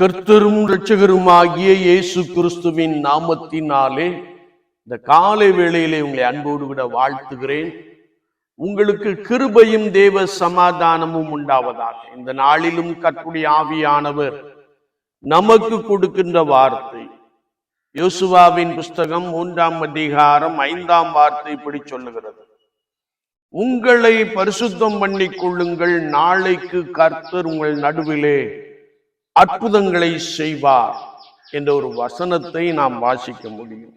கர்த்தரும் இரட்சகருமாகிய இயேசு கிறிஸ்துவின் நாமத்தினாலே இந்த காலை வேளையிலே உங்களை அன்போடு விட வாழ்த்துகிறேன். உங்களுக்கு கிருபையும் தேவ சமாதானமும் உண்டாவதாக. இந்த நாளிலும் கர்த்தருடைய ஆவியானவர் நமக்கு கொடுக்கின்ற வார்த்தை. யோசுவாவின் புஸ்தகம் மூன்றாம் அதிகாரம் ஐந்தாம் வார்த்தை இப்படி சொல்லுகிறது. உங்களை பரிசுத்தம் பண்ணி கொள்ளுங்கள். நாளைக்கு கர்த்தர் உங்கள் நடுவிலே அற்புதங்களை செய்வார் என்ற ஒரு வசனத்தை நாம் வாசிக்க முடியும்.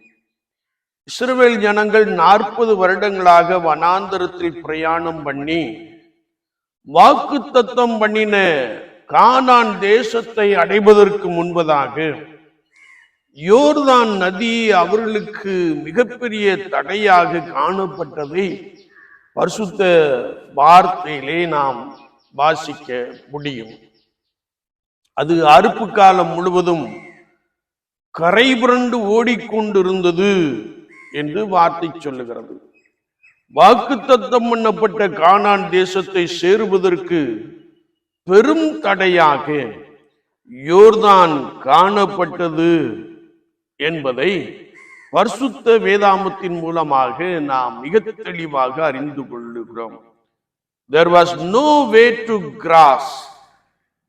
இஸ்ரவேல் ஜனங்கள் நாற்பது வருடங்களாக வனாந்தரத்தில் பிரயாணம் பண்ணி வாக்கு தத்தம் பண்ணின கானான் தேசத்தை அடைவதற்கு முன்பதாக யோர்தான் நதி அவர்களுக்கு மிகப்பெரிய தடையாக காணப்பட்டதை பரிசுத்த வார்த்தையிலே நாம் வாசிக்க முடியும். அது அறுப்பு காலம் முழுவதும் கரை புரண்டு ஓடிக்கொண்டிருந்தது என்று வார்த்தை சொல்லுகிறது. வாக்குத்தத்தம் பண்ணப்பட்ட கானான் தேசத்தை சேருவதற்கு பெரும் தடையாக யோர்தான் காணப்பட்டது என்பதை பரிசுத்த வேதாமத்தின் மூலமாக நாம் மிக தெளிவாக அறிந்து கொள்ளுகிறோம். There was no way to cross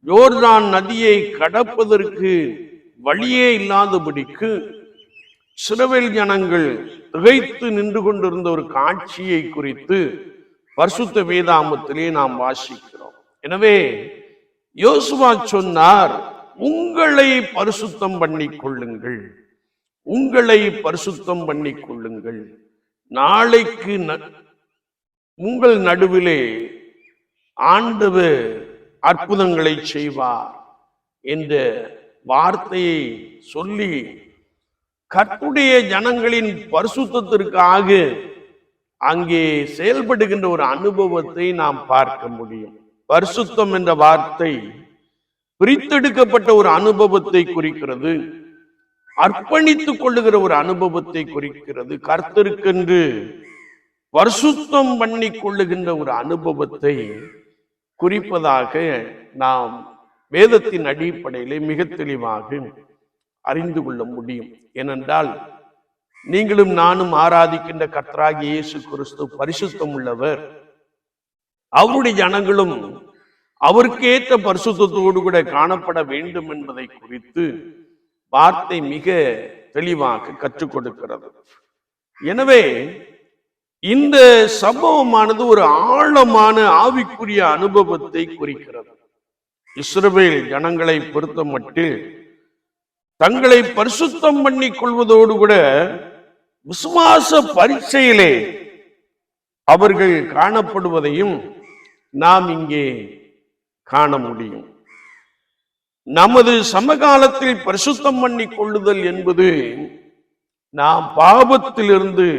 யோர்தான் நதியை கடப்பதற்கு வழியே இல்லாதபடிக்கு சிறுவேல் ஜனங்கள் திகைத்து நின்று கொண்டிருந்த ஒரு காட்சியை குறித்து பரிசுத்த வேதாமத்திலே நாம் வாசிக்கிறோம். எனவே யோசுவா சொன்னார் உங்களை பரிசுத்தம் பண்ணி கொள்ளுங்கள். உங்களை பரிசுத்தம் பண்ணி கொள்ளுங்கள். நாளைக்கு ந- உங்கள் நடுவிலே ஆண்டவர் அற்புதங்களை செய்வார் என்ற வார்த்தையை சொல்லி கற்புடைய ஜனங்களின் பரிசுத்திற்காக அங்கே செயல்படுகின்ற ஒரு அனுபவத்தை நாம் பார்க்க முடியும். பரிசுத்தம் என்ற வார்த்தை பிரித்தெடுக்கப்பட்ட ஒரு அனுபவத்தை குறிக்கிறது. அர்ப்பணித்துக் கொள்ளுகிற ஒரு அனுபவத்தை குறிக்கிறது. கர்த்தருக்கென்று பரிசுத்தம் பண்ணி கொள்ளுகின்ற ஒரு அனுபவத்தை குறிப்பதாக நாம் வேதத்தின் அடிப்படையிலே மிக தெளிவாக அறிந்து கொள்ள முடியும். ஏனென்றால் நீங்களும் நானும் ஆராதிக்கின்ற கர்த்தராகி இயேசு கிறிஸ்து பரிசுத்தம் உள்ளவர் அவருடைய ஜனங்களும் அவருக்கேற்ற பரிசுத்தத்தோடு கூட காணப்பட வேண்டும் என்பதை குறித்து வார்த்தை மிக தெளிவாக கற்றுக் கொடுக்கிறது. எனவே இந்த சம்பவமானது ஒரு ஆழமான ஆவிக்குரிய அனுபவத்தை குறிக்கிறது. இஸ்ரவேல் ஜனங்களை பொறுத்த மட்டில் தங்களை பரிசுத்தம் பண்ணிக் கொள்வதோடு கூட விசுவாச பரீட்சையிலே அவர்கள் காணப்படுவதையும் நாம் இங்கே காண முடியும். நமது சமகாலத்தில் பரிசுத்தம் பண்ணிக் கொள்ளுதல் என்பது நாம் பாவத்திலிருந்து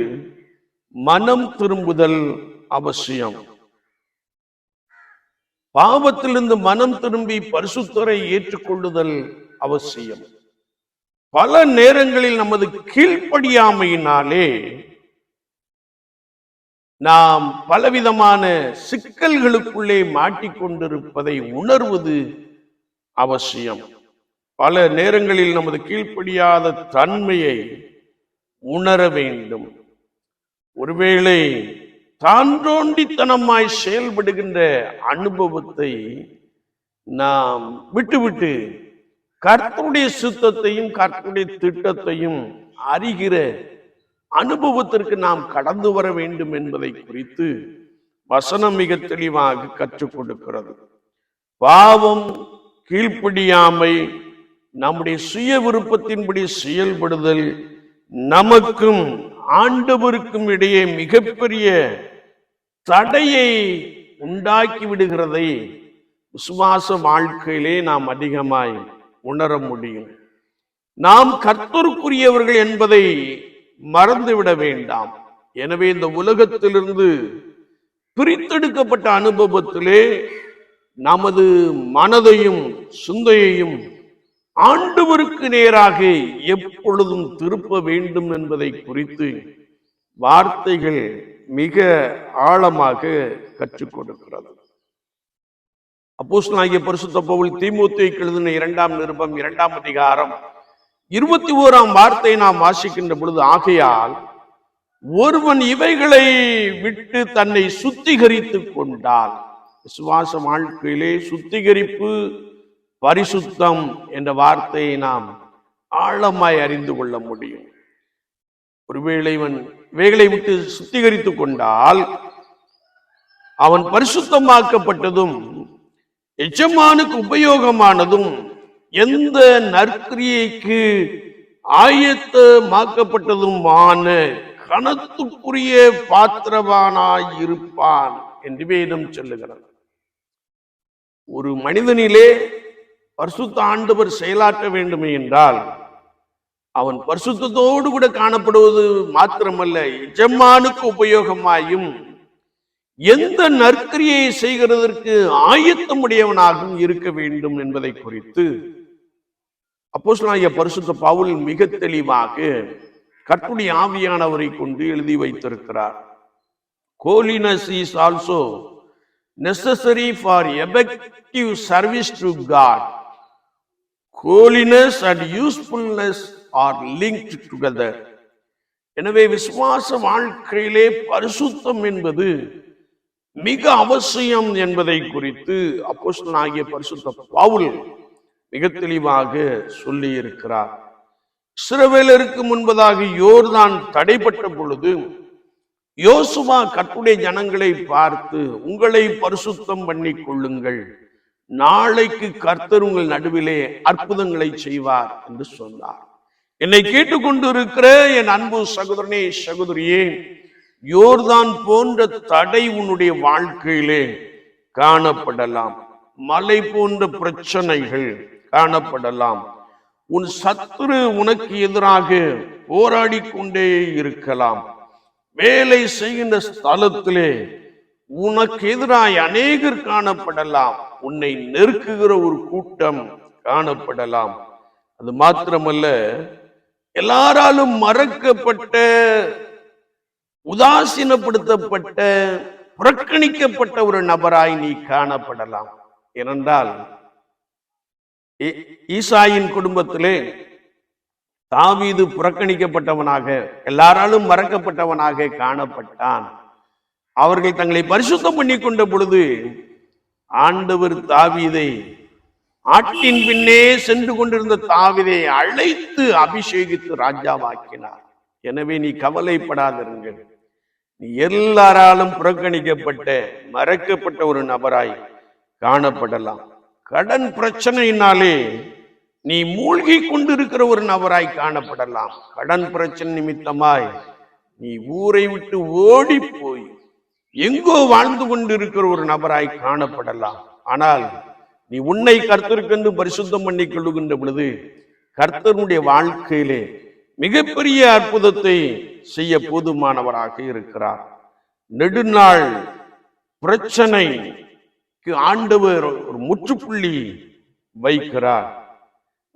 மனம் திரும்புதல் அவசியம். பாவத்திலிருந்து மனம் திரும்பி பரிசுத்தரை ஏற்றுக்கொள்ளுதல் அவசியம். பல நேரங்களில் நமது கீழ்ப்படியாமையினாலே நாம் பலவிதமான சிக்கல்களுக்குள்ளே மாட்டிக்கொண்டிருப்பதை உணர்வது அவசியம். பல நேரங்களில் நமது கீழ்ப்படியாத தன்மையை உணர வேண்டும். ஒருவேளை தான்றோண்டித்தனமாய் செயல்படுகின்ற அனுபவத்தை நாம் விட்டுவிட்டு கர்த்தருடைய சுத்தத்தையும் கர்த்தருடைய திட்டத்தையும் அறிகிற அனுபவத்திற்கு நாம் கடந்து வர வேண்டும் என்பதை குறித்து வசனம் மிக தெளிவாக கற்றுக் கொடுக்கிறது. பாவம் கீழ்ப்படியாமை நம்முடைய சுய விருப்பத்தின்படி செயல்படுதல் நமக்கும் ஆண்டவருக்கும் இடையே மிகப்பெரிய தடையை உண்டாக்கி விடுகிறதை விசுவாச வாழ்க்கையிலே நாம் அதிகமாய் உணர முடியும். நாம் கர்த்தருக்குரியவர்கள் என்பதை மறந்துவிட வேண்டாம். எனவே இந்த உலகத்திலிருந்து பிரித்தெடுக்கப்பட்ட அனுபவத்திலே நமது மனதையும் சிந்தையையும் ஆண்டவருக்கு நேராக எப்பொழுதும் திருப்ப வேண்டும் என்பதை குறித்து வார்த்தைகள் மிக ஆழமாக கற்றுக் கொடுக்கிறது. அப்போஸ்தலனாகிய பரிசுத்த பவுல் திமுத்தி எழுதின இரண்டாம் நிருபம் இரண்டாம் அதிகாரம் இருபத்தி ஓராம் வார்த்தை நாம் வாசிக்கின்ற பொழுது ஆகையால் ஒருவன் இவைகளை விட்டு தன்னை சுத்திகரித்துக் கொண்டால் விசுவாச வாழ்க்கையிலே சுத்திகரிப்பு பரிசுத்தம் என்ற வார்த்தையை நாம் ஆழமாய் அறிந்து கொள்ள முடியும். ஒருவேளை இவன் இவைகளை விட்டு சுத்திகரித்துக் கொண்டால் அவன் பரிசுத்தமாக்கப்பட்டதும் எஜமானுக்கு உபயோகமானதும் எந்த நற்கிரியைக்கு ஆயத்தமாக்கப்பட்டதுமான கணத்துக்குரிய பாத்திரவானாய் இருப்பான் என்று வேதம் சொல்லுகிறது. ஒரு மனிதனிலே பரிசுத்த ஆண்டவர் செயலாற்ற வேண்டுமே என்றால் அவன் பரிசுத்தத்தோடு கூட காணப்படுவது மாத்திரமல்ல எஜமானுக்கு உபயோகமாயும் எந்த நற்கிரியை செய்கிறதற்கு ஆயத்தமுடையவனாகவும் இருக்க வேண்டும் என்பதை குறித்து அப்போஸ்தலனாகிய பரிசுத்த பவுல் மிக தெளிவாக கற்புடைய ஆவியானவரை கொண்டு எழுதி வைத்திருக்கிறார். Holiness is also necessary for effective service to God holiness and usefulness are linked together எனவே விசுவாச வாழ்க்கையிலே பரிசுத்தம் என்பது மிக அவசியம் என்பதை குறித்து அப்போஸ்தலனாகிய பரிசுத்த பவுல் மிக தெளிவாக சொல்லி இருக்கிறார் இஸ்ரவேலருக்கு முன்பதாக யோர்தான் தடைப்பட்ட பொழுது யோசுவா கட்டுடைய ஜனங்களை பார்த்து உங்களை பரிசுத்தம் பண்ணி கொள்ளுங்கள் நாளைக்கு கர்த்தர் உங்கள் நடுவிலே அற்புதங்களை செய்வார் என்று சொன்னார். என்னை கேட்டுக்கொண்டிருக்கிற என் அன்பு சகோதரனே சகோதரியே யோர்தான் போன்ற தடை உன்னுடைய வாழ்க்கையிலே காணப்படலாம். மலை போன்ற பிரச்சனைகள் காணப்படலாம். உன் சத்துரு உனக்கு எதிராக போராடி கொண்டே இருக்கலாம். வேலை செய்கின்ற ஸ்தலத்திலே உனக்கு எதிராய் அநேகர் காணப்படலாம். உன்னை நெருக்குகிற ஒரு கூட்டம் காணப்படலாம். அது மாத்திரமல்ல எல்லாராலும் மறக்கப்பட்ட உதாசீனப்படுத்தப்பட்ட புறக்கணிக்கப்பட்ட ஒரு நபராய் நீ காணப்படலாம். ஏனென்றால் ஈசாயின் குடும்பத்திலே தாவீது புறக்கணிக்கப்பட்டவனாக எல்லாராலும் மறக்கப்பட்டவனாக காணப்பட்டான். அவர்கள் தங்களை பரிசுத்தம் பண்ணி கொண்ட பொழுது ஆண்டவர் தாவீதை ஆட்டின் பின்னே சென்று கொண்டிருந்த தாவிதை அழைத்து அபிஷேகித்து ராஜாவாக்கினார். எனவே நீ கவலைப்படாதிருங்கள். நீ எல்லாராலும் புறக்கணிக்கப்பட்ட மறக்கப்பட்ட ஒரு நபராய் காணப்படலாம். கடன் பிரச்சனையினாலே நீ மூழ்கி கொண்டிருக்கிற ஒரு நபராய் காணப்படலாம். கடன் பிரச்சனை நிமித்தமாய் நீ ஊரை விட்டு ஓடி போய் எங்கோ வாழ்ந்து கொண்டிருக்கிற ஒரு நபராய் காணப்படலாம். ஆனால் நீ உன்னை கர்த்தருக்கென்று பரிசுத்தம் பண்ணி கொள்ளுகின்ற பொழுது கர்த்தருடைய வாழ்க்கையிலே மிகப்பெரிய அற்புதத்தை செய்ய போதுமானவராக இருக்கிறார். நெடுநாள் பிரச்சனைக்கு ஆண்டவர் ஒரு முற்றுப்புள்ளி வைக்கிறார்.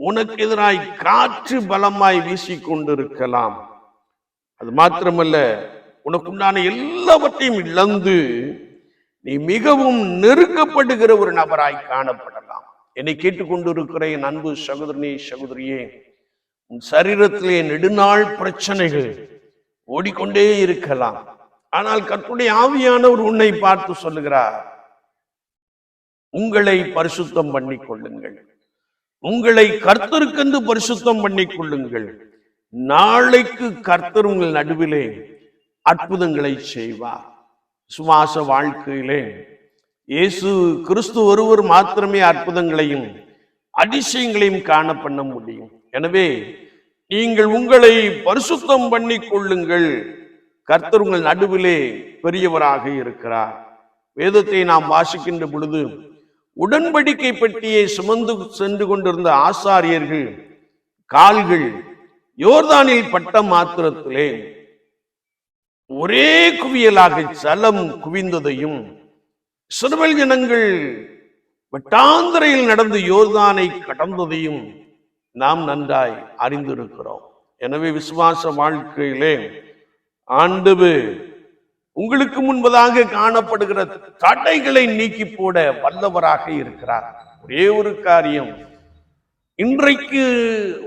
உனக்கு எதிராய் காற்று பலமாய் வீசிக்கொண்டிருக்கலாம் அது மாத்திரமல்ல உனக்குண்டான எல்லாவற்றையும் இழந்து நீ மிகவும் நெருக்கப்படுகிற ஒரு நபராய் காணப்படலாம். என்னை கேட்டுக்கொண்டிருக்கிற என் அன்பு சகோதரனே சகோதரியே. உன் சரீரத்திலே நெடுநாள் பிரச்சனைகள் ஓடிக்கொண்டே இருக்கலாம். ஆனால் கர்த்தருடைய ஆவியானவர் உன்னை பார்த்து சொல்லுகிறார் உங்களை பரிசுத்தம் பண்ணி கொள்ளுங்கள் உங்களை கர்த்தருக்கென்று பரிசுத்தம் பண்ணி கொள்ளுங்கள் நாளைக்கு கர்த்தர் உங்கள் நடுவிலே அற்புதங்களை செய்வார். சுவாச வாழ்க்கையிலே இயேசு கிறிஸ்து ஒருவர் மாத்திரமே அற்புதங்களையும் அதிசயங்களையும் காண பண்ண முடியும். எனவே நீங்கள் உங்களை பரிசுத்தம் பண்ணி கொள்ளுங்கள். கர்த்தர் உங்கள் நடுவிலே பெரியவராக இருக்கிறார். வேதத்தை நாம் வாசிக்கின்ற பொழுது உடன்படிக்கை பெட்டியை சுமந்து சென்று கொண்டிருந்த ஆசாரியர்கள் கால்கள் யோர்தானில் பட்ட மாத்திரத்திலே ஒரே குவியலாக ஜலம் குவிந்ததையும் சிறுவல் ஜனங்கள் வட்டாந்தரையில் நடந்து யோர்தானை கடந்ததையும் நாம் நன்றாய் அறிந்திருக்கிறோம். எனவே விசுவாச வாழ்க்கையிலே ஆண்டு உங்களுக்கு முன்பதாக காணப்படுகிற தடைகளை நீக்கி போட வல்லவராக இருக்கிறார். ஒரே ஒரு காரியம் இன்றைக்கு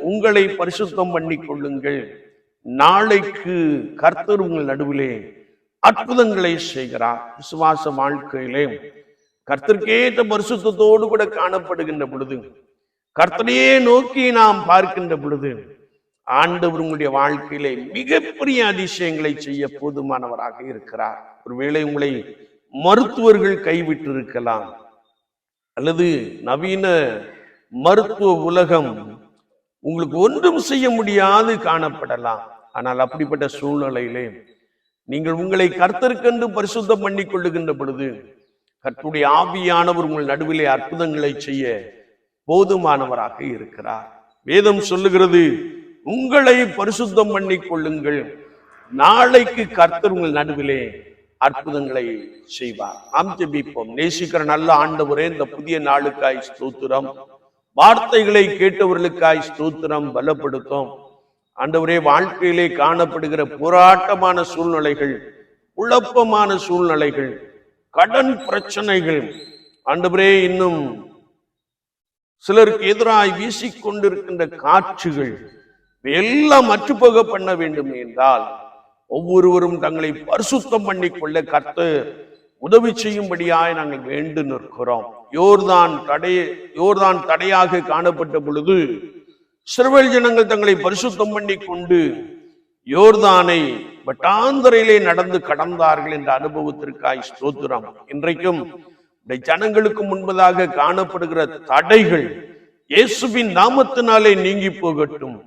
உங்களை பரிசுத்தம் பண்ணி கொள்ளுங்கள் நாளைக்கு கர்த்தர் உங்கள் நடுவிலே அற்புதங்களை செய்கிறார். விசுவாச வாழ்க்கையிலே கர்த்தருக்கேற்ற பரிசுத்தோடு கூட காணப்படுகின்ற பொழுது கர்த்தரையே நோக்கி நாம் பார்க்கின்ற பொழுது ஆண்டவர் உங்களுடைய வாழ்க்கையிலே மிகப்பெரிய அதிசயங்களை செய்ய போதுமானவராக இருக்கிறார். ஒருவேளை உங்களை மருத்துவர்கள் கைவிட்டிருக்கலாம். அல்லது நவீன மருத்துவ உலகம் உங்களுக்கு ஒன்றும் செய்ய முடியாது காணப்படலாம். ஆனால் அப்படிப்பட்ட சூழ்நிலையிலே நீங்கள் உங்களை கர்த்தருக்கென்று பரிசுத்தம் பண்ணி கொள்ளுகின்ற பொழுது கர்த்துடைய ஆவியானவர் உங்கள் நடுவிலே அற்புதங்களை செய்ய போதுமானவராக இருக்கிறார். வேதம் சொல்லுகிறது உங்களை பரிசுத்தம் பண்ணி கொள்ளுங்கள். நாளைக்கு கர்த்தர் உங்கள் நடுவிலே அற்புதங்களை செய்வார். நாம் ஜெபிப்போம். நேசிக்கிற நல்ல ஆண்டவரே இந்த புதிய நாளுக்காய் ஸ்தோத்திரம். வார்த்தைகளை கேட்டவர்களுக்காய் ஸ்தூத்திரம் பலப்படுத்தும். ஆண்டவரே வாழ்க்கையிலே காணப்படுகிற போராட்டமான சூழ்நிலைகள் குழப்பமான சூழ்நிலைகள் கடன் பிரச்சனைகள். ஆண்டவரே இன்னும் சிலருக்கு எதிராய் வீசிக்கொண்டிருக்கின்ற காட்சிகள் எல்லாம் அற்றுப்போக பண்ண வேண்டும் என்றால் ஒவ்வொருவரும் தங்களை பரிசுத்தம் பண்ணிக்கொள்ள கர்த்தர் உதவி செய்யும்படியாய் நாங்கள் வேண்டு நிற்கிறோம். யோர்தான் தடை யோர்தான் தடையாக காணப்பட்ட பொழுது சிறுவல் ஜனங்கள் தங்களை பரிசுத்தம் பண்ணி கொண்டு யோர்தானை வட்டாந்தரையிலே நடந்து கடந்தார்கள் என்ற அனுபவத்திற்காய் ஸ்தோத்திரம். இன்றைக்கும் இந்த ஜனங்களுக்கு முன்பதாக காணப்படுகிற தடைகள் இயேசுவின் நாமத்தினாலே நீங்கி போகட்டும்.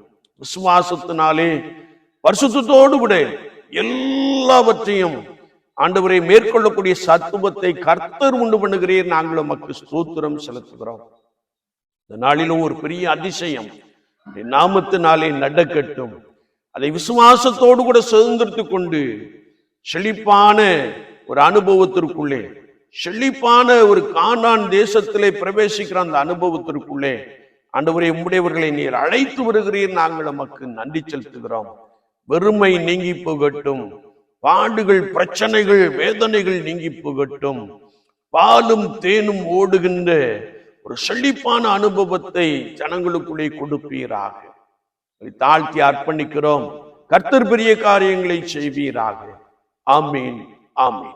விசுவாசத்தினாலே பரிசுத்தோடு கூட எல்லாவற்றையும் ஆண்டவரை மேற்கொள்ளக்கூடிய சத்துவத்தை கர்த்தர் உண்டு பண்ணுகிறீர். நாங்கள் உமக்கு ஸ்தோத்திரம் செலுத்துகிறோம். இந்த நாளிலும் ஒரு பெரிய அதிசயம். நாமத்து நாமத்தினாலே நடக்கட்டும். அதை விசுவாசத்தோடு கூட சுதந்திரத்து கொண்டு செழிப்பான ஒரு அனுபவத்திற்குள்ளே செழிப்பான ஒரு காணான் தேசத்திலே பிரவேசிக்கிற அந்த அனுபவத்திற்குள்ளே ஆண்டவரை உம்முடையவர்களை நீர் அழைத்து வருகிறீர். நாங்கள் நமக்கு நன்றி செலுத்துகிறோம். வெறுமை நீங்கி போகட்டும். பாடுகள் பிரச்சனைகள் வேதனைகள் நீங்கி போகட்டும் பாலும் தேனும் ஓடுகின்ற ஒரு செழிப்பான அனுபவத்தை ஜனங்களுக்குள்ளே கொடுப்பீராக. தாழ்த்தி அர்ப்பணிக்கிறோம். கர்த்தர் பெரிய காரியங்களை செய்வீராக. ஆமீன் ஆமீன்.